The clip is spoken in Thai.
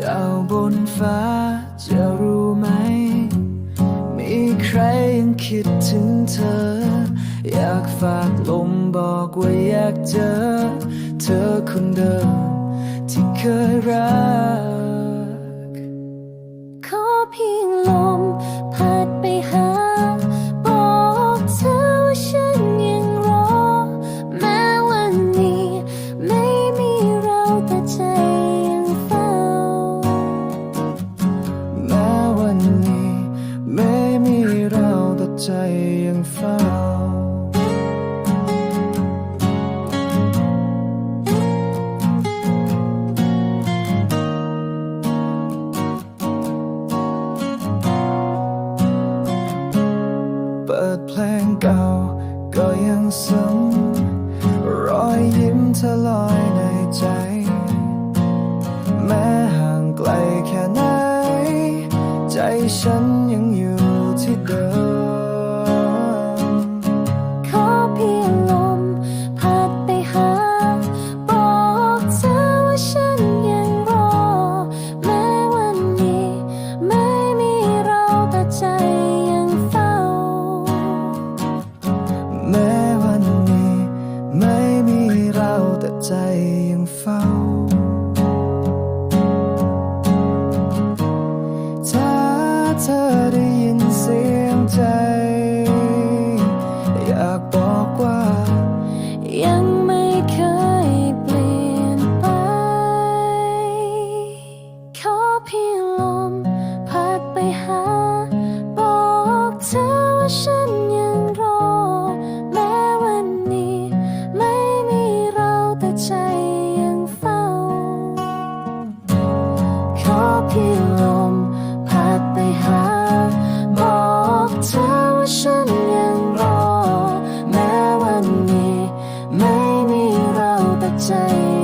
ดาวบนฟ้าจะรู้ไหม มีใครยังคิดถึงเธอ อยากฝากลมบอกว่าอยากเจอ เธอคนเดิมที่เคยรัก ยังเฝ้าปิดเพลงเก่าก็ยังซ้ำรอยยิ้มเธอลอยในใจ 这一。